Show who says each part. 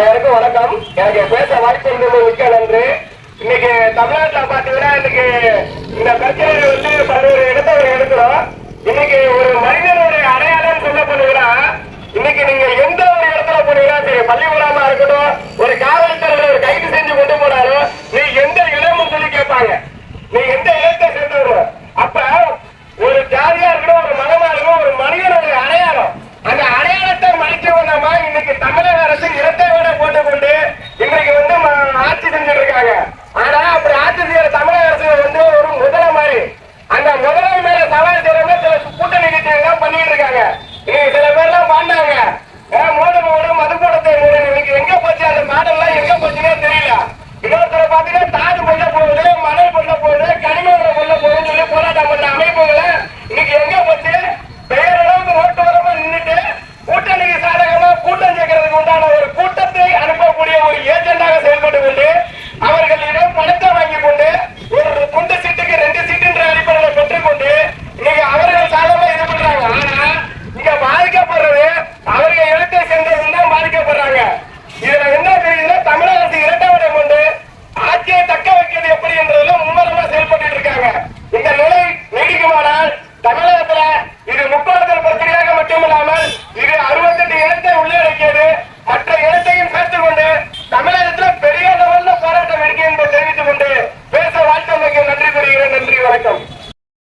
Speaker 1: அனைவருக்கும் வணக்கம். எனக்கு பேச வாய்ப்பு இருந்தது நன்று. இன்னைக்கு தமிழ்நாட்டில் பார்த்தீங்கன்னா இன்னைக்கு இந்த பிரச்சனை வந்து பல்வேறு இடத்த எடுக்கிறோம். இன்னைக்கு ஒரு மனிதனுடைய அடையாளம் சொல்லப்படுகிறா இன்னைக்கு நீங்க எந்த ஒரு இடத்துல போனீங்கன்னா சரி பள்ளிக்கூடமா இருக்கட்டும் ஒரு காவல்துறையில ஒரு கைது செஞ்சு கொண்டு போனாலும் நீ எந்த இடமும் சொல்லி கேட்பாங்க. நீ எந்த இனத்தை சேர்ந்தவரும் அப்ப ஒரு ஜாதியா இருக்கணும் ஒரு மனமா இருக்கணும் ஒரு மனிதனுடைய அடையாளம். அந்த அடையாளத்தை மறைக்க வேண்டாமா இன்னைக்கு தமிழக அரசு இனத்தை 我要打你我要我